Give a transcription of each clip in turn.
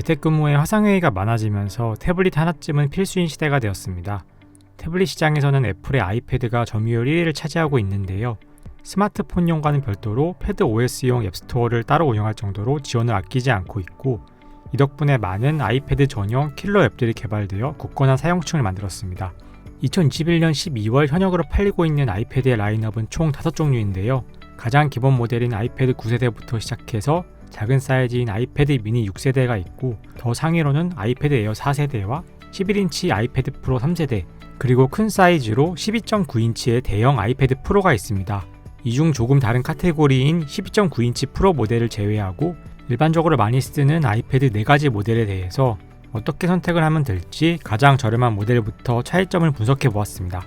재택근무에 화상회의가 많아지면서 태블릿 하나쯤은 필수인 시대가 되었습니다. 태블릿 시장에서는 애플의 아이패드가 점유율 1위를 차지하고 있는데요. 스마트폰용과는 별도로 패드 OS용 앱스토어를 따로 운영할 정도로 지원을 아끼지 않고 있고 이 덕분에 많은 아이패드 전용 킬러 앱들이 개발되어 굳건한 사용층을 만들었습니다. 2021년 12월 현역으로 팔리고 있는 아이패드의 라인업은 총 5종류인데요. 가장 기본 모델인 아이패드 9세대부터 시작해서 작은 사이즈인 아이패드 미니 6세대가 있고 더 상위로는 아이패드 에어 4세대와 11인치 아이패드 프로 3세대 그리고 큰 사이즈로 12.9인치의 대형 아이패드 프로가 있습니다. 이 중 조금 다른 카테고리인 12.9인치 프로 모델을 제외하고 일반적으로 많이 쓰는 아이패드 4가지 모델에 대해서 어떻게 선택을 하면 될지 가장 저렴한 모델부터 차이점을 분석해 보았습니다.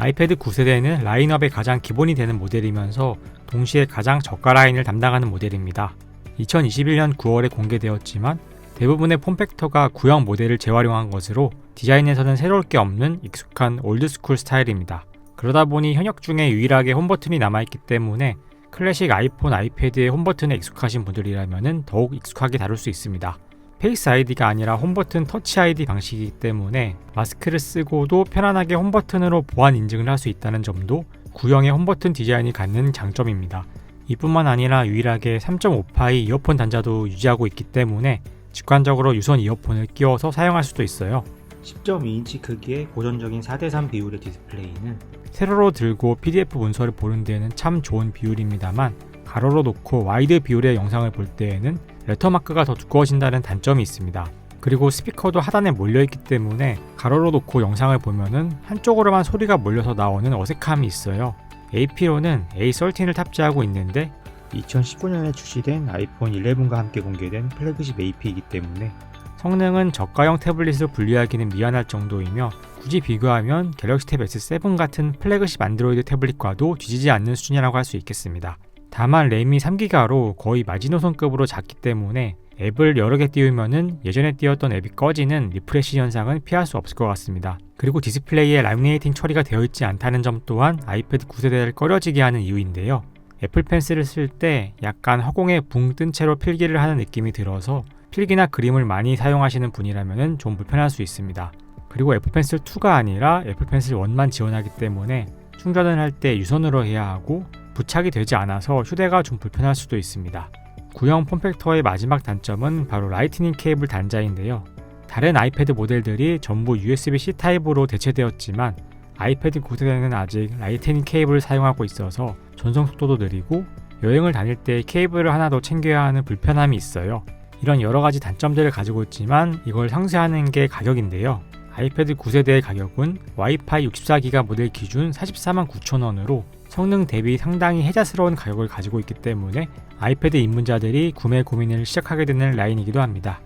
아이패드 9세대는 라인업의 가장 기본이 되는 모델이면서 동시에 가장 저가 라인을 담당하는 모델입니다. 2021년 9월에 공개되었지만 대부분의 폼팩터가 구형 모델을 재활용한 것으로 디자인에서는 새로울 게 없는 익숙한 올드스쿨 스타일입니다. 그러다 보니 현역 중에 유일하게 홈버튼이 남아있기 때문에 클래식 아이폰, 아이패드의 홈버튼에 익숙하신 분들이라면 더욱 익숙하게 다룰 수 있습니다. 페이스 아이디가 아니라 홈버튼 터치 아이디 방식이기 때문에 마스크를 쓰고도 편안하게 홈버튼으로 보안 인증을 할 수 있다는 점도 구형의 홈버튼 디자인이 갖는 장점입니다. 이뿐만 아니라 유일하게 3.5파이 이어폰 단자도 유지하고 있기 때문에 직관적으로 유선 이어폰을 끼워서 사용할 수도 있어요. 10.2인치 크기의 고전적인 4대3 비율의 디스플레이는 세로로 들고 PDF 문서를 보는 데에는 참 좋은 비율입니다만 가로로 놓고 와이드 비율의 영상을 볼 때에는 레터 마크가 더 두꺼워진다는 단점이 있습니다. 그리고 스피커도 하단에 몰려있기 때문에 가로로 놓고 영상을 보면은 한쪽으로만 소리가 몰려서 나오는 어색함이 있어요. AP로는 A13을 탑재하고 있는데 2019년에 출시된 아이폰 11과 함께 공개된 플래그십 AP이기 때문에 성능은 저가형 태블릿을 분리하기는 미안할 정도이며 굳이 비교하면 갤럭시 탭 S7 같은 플래그십 안드로이드 태블릿과도 뒤지지 않는 수준이라고 할 수 있겠습니다. 다만 램이 3기가로 거의 마지노선급으로 작기 때문에 앱을 여러 개 띄우면은 예전에 띄웠던 앱이 꺼지는 리프레시 현상은 피할 수 없을 것 같습니다. 그리고 디스플레이에 라미네이팅 처리가 되어 있지 않다는 점 또한 아이패드 9세대를 꺼려지게 하는 이유인데요. 애플 펜슬을 쓸 때 약간 허공에 붕 뜬 채로 필기를 하는 느낌이 들어서 필기나 그림을 많이 사용하시는 분이라면 좀 불편할 수 있습니다. 그리고 애플 펜슬 2가 아니라 애플 펜슬 1만 지원하기 때문에 충전을 할 때 유선으로 해야 하고 부착이 되지 않아서 휴대가 좀 불편할 수도 있습니다. 구형 폼팩터의 마지막 단점은 바로 라이트닝 케이블 단자인데요. 다른 아이패드 모델들이 전부 USB-C 타입으로 대체되었지만 아이패드 9세대는 아직 라이트닝 케이블을 사용하고 있어서 전송 속도도 느리고 여행을 다닐 때 케이블을 하나 더 챙겨야 하는 불편함이 있어요. 이런 여러 가지 단점들을 가지고 있지만 이걸 상쇄하는 게 가격인데요. 아이패드 9세대의 가격은 와이파이 64기가 모델 기준 44만 9천원으로 성능 대비 상당히 혜자스러운 가격을 가지고 있기 때문에 아이패드 입문자들이 구매 고민을 시작하게 되는 라인이기도 합니다.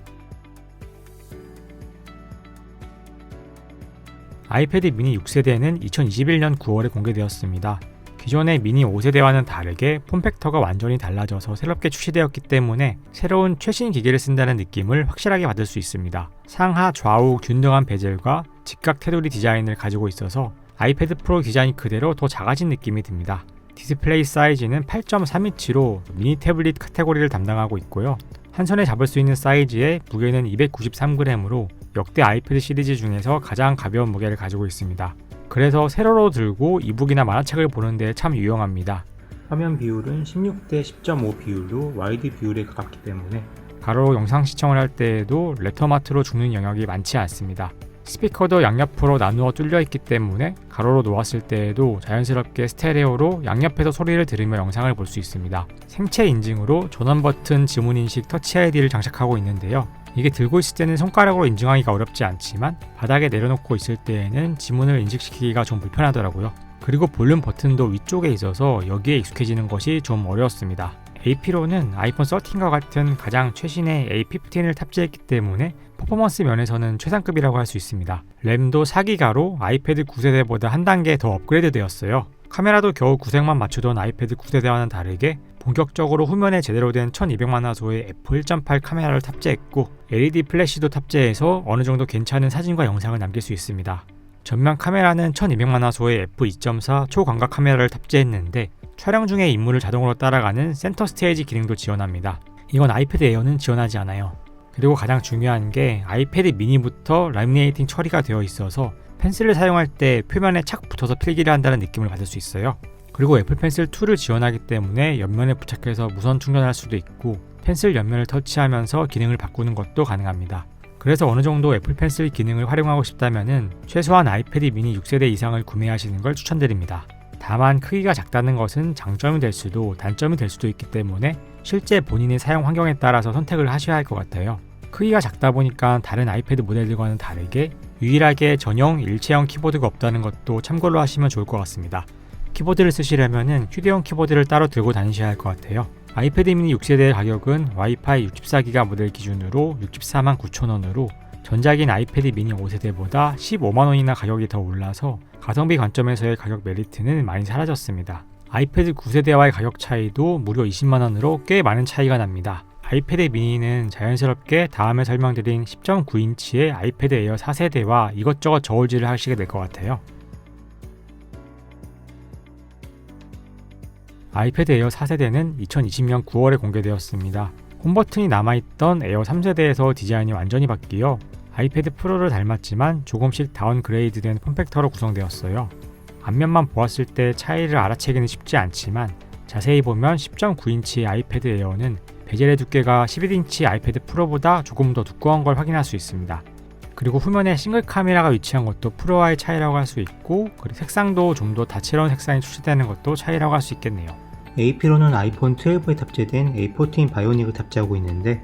아이패드 미니 6세대는 2021년 9월에 공개되었습니다. 기존의 미니 5세대와는 다르게 폼팩터가 완전히 달라져서 새롭게 출시되었기 때문에 새로운 최신 기계를 쓴다는 느낌을 확실하게 받을 수 있습니다. 상하 좌우 균등한 베젤과 직각 테두리 디자인을 가지고 있어서 아이패드 프로 디자인 그대로 더 작아진 느낌이 듭니다. 디스플레이 사이즈는 8.3인치로 미니 태블릿 카테고리를 담당하고 있고요. 한 손에 잡을 수 있는 사이즈에 무게는 293g으로 역대 아이패드 시리즈 중에서 가장 가벼운 무게를 가지고 있습니다. 그래서 세로로 들고 이북이나 만화책을 보는데 참 유용합니다. 화면 비율은 16대 10.5 비율로 와이드 비율에 가깝기 때문에 가로 영상 시청을 할 때에도 레터마트로 죽는 영역이 많지 않습니다. 스피커도 양옆으로 나누어 뚫려 있기 때문에 가로로 놓았을 때에도 자연스럽게 스테레오로 양옆에서 소리를 들으며 영상을 볼 수 있습니다. 생체 인증으로 전원 버튼 지문 인식 터치 아이디를 장착하고 있는데요. 이게 들고 있을 때는 손가락으로 인증하기가 어렵지 않지만 바닥에 내려놓고 있을 때에는 지문을 인식시키기가 좀 불편하더라고요. 그리고 볼륨 버튼도 위쪽에 있어서 여기에 익숙해지는 것이 좀 어려웠습니다. AP로는 아이폰 13과 같은 가장 최신의 A15을 탑재했기 때문에 퍼포먼스 면에서는 최상급이라고 할 수 있습니다. 램도 4기가로 아이패드 9세대보다 한 단계 더 업그레이드 되었어요. 카메라도 겨우 9색만 맞추던 아이패드 9세대와는 다르게 본격적으로 후면에 제대로 된 1200만 화소의 f1.8 카메라를 탑재했고 LED 플래시도 탑재해서 어느 정도 괜찮은 사진과 영상을 남길 수 있습니다. 전면 카메라는 1200만 화소의 f2.4 초광각 카메라를 탑재했는데 촬영 중에 인물을 자동으로 따라가는 센터 스테이지 기능도 지원합니다. 이건 아이패드 에어는 지원하지 않아요. 그리고 가장 중요한 게 아이패드 미니부터 라미네이팅 처리가 되어 있어서 펜슬을 사용할 때 표면에 착 붙어서 필기를 한다는 느낌을 받을 수 있어요. 그리고 애플 펜슬 2를 지원하기 때문에 옆면에 부착해서 무선 충전할 수도 있고 펜슬 옆면을 터치하면서 기능을 바꾸는 것도 가능합니다. 그래서 어느 정도 애플 펜슬 기능을 활용하고 싶다면 최소한 아이패드 미니 6세대 이상을 구매하시는 걸 추천드립니다. 다만 크기가 작다는 것은 장점이 될 수도 단점이 될 수도 있기 때문에 실제 본인의 사용 환경에 따라서 선택을 하셔야 할 것 같아요. 크기가 작다 보니까 다른 아이패드 모델들과는 다르게 유일하게 전용 일체형 키보드가 없다는 것도 참고로 하시면 좋을 것 같습니다. 키보드를 쓰시려면 휴대용 키보드를 따로 들고 다니셔야 할 것 같아요. 아이패드 미니 6세대의 가격은 와이파이 64기가 모델 기준으로 64만 9천원으로 전작인 아이패드 미니 5세대보다 15만원이나 가격이 더 올라서 가성비 관점에서의 가격 메리트는 많이 사라졌습니다. 아이패드 9세대와의 가격 차이도 무려 20만원으로 꽤 많은 차이가 납니다. 아이패드 미니는 자연스럽게 다음에 설명드린 10.9인치의 아이패드 에어 4세대와 이것저것 저울질을 하시게 될 것 같아요. 아이패드 에어 4세대는 2020년 9월에 공개되었습니다. 홈 버튼이 남아있던 에어 3세대에서 디자인이 완전히 바뀌어 아이패드 프로를 닮았지만 조금씩 다운그레이드된 폼팩터로 구성되었어요. 앞면만 보았을 때 차이를 알아채기는 쉽지 않지만 자세히 보면 10.9인치 아이패드 에어는 베젤의 두께가 11인치 아이패드 프로보다 조금 더 두꺼운 걸 확인할 수 있습니다. 그리고 후면에 싱글 카메라가 위치한 것도 프로와의 차이라고 할 수 있고 그리고 색상도 좀 더 다채로운 색상이 출시되는 것도 차이라고 할 수 있겠네요. AP로는 아이폰 12에 탑재된 A14 바이오닉을 탑재하고 있는데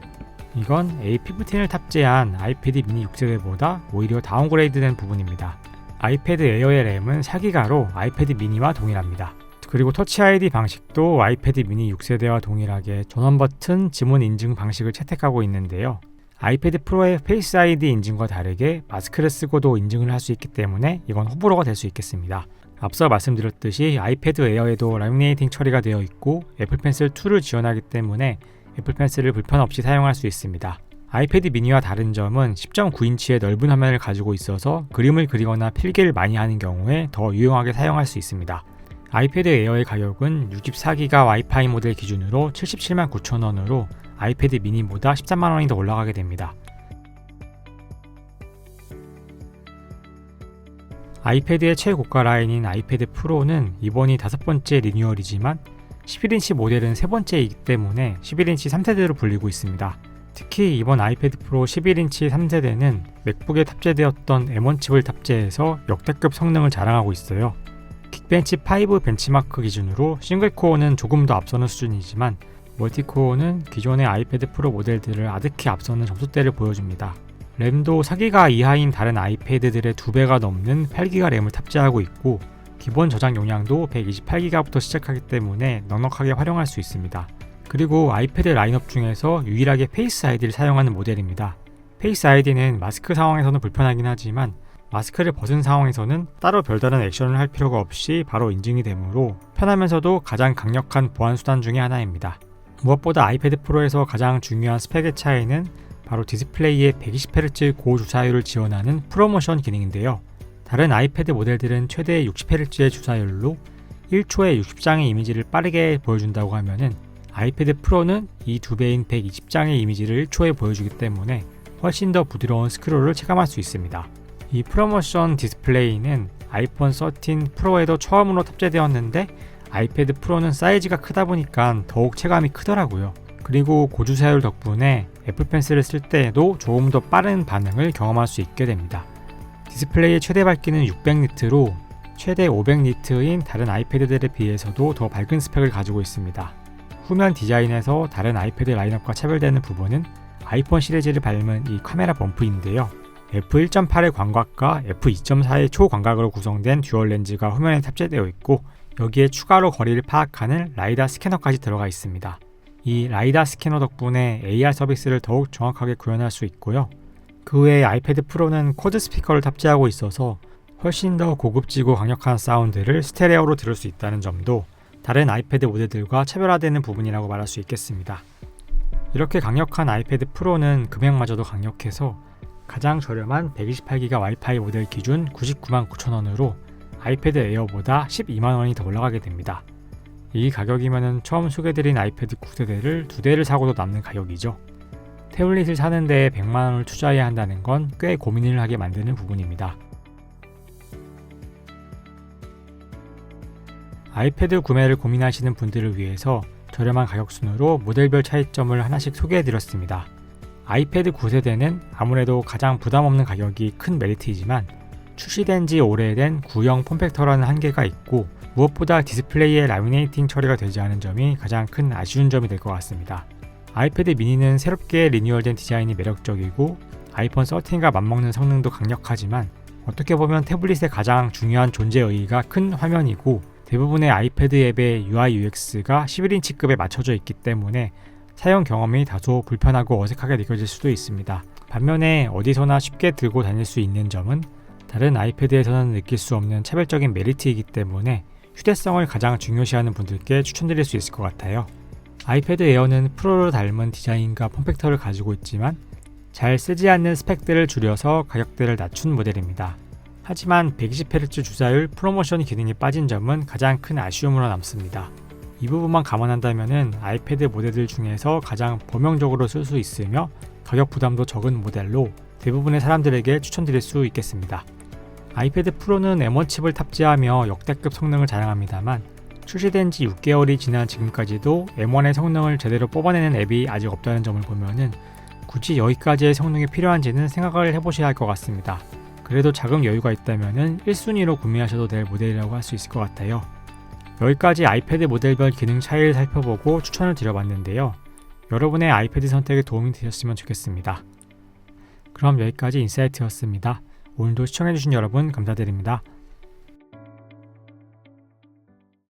이건 A15을 탑재한 아이패드 미니 6세대보다 오히려 다운그레이드된 부분입니다. 아이패드 에어의 램은 4기가로 아이패드 미니와 동일합니다. 그리고 터치 아이디 방식도 아이패드 미니 6세대와 동일하게 전원 버튼 지문 인증 방식을 채택하고 있는데요. 아이패드 프로의 페이스 아이디 인증과 다르게 마스크를 쓰고도 인증을 할 수 있기 때문에 이건 호불호가 될 수 있겠습니다. 앞서 말씀드렸듯이 아이패드 에어에도 라미네이팅 처리가 되어 있고 애플 펜슬 2를 지원하기 때문에 애플 펜슬을 불편 없이 사용할 수 있습니다. 아이패드 미니와 다른 점은 10.9인치의 넓은 화면을 가지고 있어서 그림을 그리거나 필기를 많이 하는 경우에 더 유용하게 사용할 수 있습니다. 아이패드 에어의 가격은 64기가 와이파이 모델 기준으로 77만 9천원으로 아이패드 미니보다 13만원이 더 올라가게 됩니다. 아이패드의 최고가 라인인 아이패드 프로는 이번이 다섯 번째 리뉴얼이지만 11인치 모델은 세 번째이기 때문에 11인치 3세대로 불리고 있습니다. 특히 이번 아이패드 프로 11인치 3세대는 맥북에 탑재되었던 M1 칩을 탑재해서 역대급 성능을 자랑하고 있어요. 킥벤치 5 벤치마크 기준으로 싱글 코어는 조금 더 앞서는 수준이지만 멀티 코어는 기존의 아이패드 프로 모델들을 아득히 앞서는 점수대를 보여줍니다. 램도 4기가 이하인 다른 아이패드들의 2배가 넘는 8기가 램을 탑재하고 있고 기본 저장 용량도 128기가부터 시작하기 때문에 넉넉하게 활용할 수 있습니다. 그리고 아이패드 라인업 중에서 유일하게 페이스 아이디를 사용하는 모델입니다. 페이스 아이디는 마스크 상황에서는 불편하긴 하지만 마스크를 벗은 상황에서는 따로 별다른 액션을 할 필요가 없이 바로 인증이 되므로 편하면서도 가장 강력한 보안 수단 중의 하나입니다. 무엇보다 아이패드 프로에서 가장 중요한 스펙의 차이는 바로 디스플레이에 120Hz 고주사율을 지원하는 프로모션 기능인데요. 다른 아이패드 모델들은 최대 60Hz의 주사율로 1초에 60장의 이미지를 빠르게 보여준다고 하면은 아이패드 프로는 이 두 배인 120장의 이미지를 1초에 보여주기 때문에 훨씬 더 부드러운 스크롤을 체감할 수 있습니다. 이 프로모션 디스플레이는 아이폰 13 프로에도 처음으로 탑재되었는데 아이패드 프로는 사이즈가 크다 보니까 더욱 체감이 크더라고요. 그리고 고주사율 덕분에 애플 펜슬을 쓸 때에도 조금 더 빠른 반응을 경험할 수 있게 됩니다. 디스플레이의 최대 밝기는 600니트로 최대 500니트인 다른 아이패드들에 비해서도 더 밝은 스펙을 가지고 있습니다. 후면 디자인에서 다른 아이패드 라인업과 차별되는 부분은 아이폰 시리즈를 밟은 이 카메라 범프인데요. f1.8의 광각과 f2.4의 초광각으로 구성된 듀얼 렌즈가 후면에 탑재되어 있고 여기에 추가로 거리를 파악하는 라이다 스캐너까지 들어가 있습니다. 이 라이다 스캐너 덕분에 AR 서비스를 더욱 정확하게 구현할 수 있고요. 그 외에 아이패드 프로는 쿼드 스피커를 탑재하고 있어서 훨씬 더 고급지고 강력한 사운드를 스테레오로 들을 수 있다는 점도 다른 아이패드 모델들과 차별화되는 부분이라고 말할 수 있겠습니다. 이렇게 강력한 아이패드 프로는 금액마저도 강력해서 가장 저렴한 128기가 와이파이 모델 기준 99만 9천원으로 아이패드 에어보다 12만원이 더 올라가게 됩니다. 이 가격이면 처음 소개드린 아이패드 9세대를 두 대를 사고도 남는 가격이죠. 태블릿을 사는데 100만 원을 투자해야 한다는 건 꽤 고민을 하게 만드는 부분입니다. 아이패드 구매를 고민하시는 분들을 위해서 저렴한 가격 순으로 모델별 차이점을 하나씩 소개해 드렸습니다. 아이패드 9세대는 아무래도 가장 부담 없는 가격이 큰 메리트이지만 출시된 지 오래된 구형 폼팩터라는 한계가 있고 무엇보다 디스플레이에 라미네이팅 처리가 되지 않은 점이 가장 큰 아쉬운 점이 될 것 같습니다. 아이패드 미니는 새롭게 리뉴얼된 디자인이 매력적이고 아이폰 13과 맞먹는 성능도 강력하지만 어떻게 보면 태블릿의 가장 중요한 존재 의의가 큰 화면이고 대부분의 아이패드 앱의 UI UX가 11인치급에 맞춰져 있기 때문에 사용 경험이 다소 불편하고 어색하게 느껴질 수도 있습니다. 반면에 어디서나 쉽게 들고 다닐 수 있는 점은 다른 아이패드에서는 느낄 수 없는 차별적인 메리트이기 때문에 휴대성을 가장 중요시하는 분들께 추천드릴 수 있을 것 같아요. 아이패드 에어는 프로를 닮은 디자인과 폼팩터를 가지고 있지만 잘 쓰지 않는 스펙들을 줄여서 가격대를 낮춘 모델입니다. 하지만 120Hz 주사율 프로모션 기능이 빠진 점은 가장 큰 아쉬움으로 남습니다. 이 부분만 감안한다면 아이패드 모델들 중에서 가장 범용적으로 쓸 수 있으며 가격 부담도 적은 모델로 대부분의 사람들에게 추천드릴 수 있겠습니다. 아이패드 프로는 M1 칩을 탑재하며 역대급 성능을 자랑합니다만 출시된 지 6개월이 지난 지금까지도 M1의 성능을 제대로 뽑아내는 앱이 아직 없다는 점을 보면은 굳이 여기까지의 성능이 필요한지는 생각을 해보셔야 할 것 같습니다. 그래도 자금 여유가 있다면 1순위로 구매하셔도 될 모델이라고 할 수 있을 것 같아요. 여기까지 아이패드 모델별 기능 차이를 살펴보고 추천을 드려봤는데요. 여러분의 아이패드 선택에 도움이 되셨으면 좋겠습니다. 그럼 여기까지 인사이트였습니다. 오늘도 시청해주신 여러분 감사드립니다.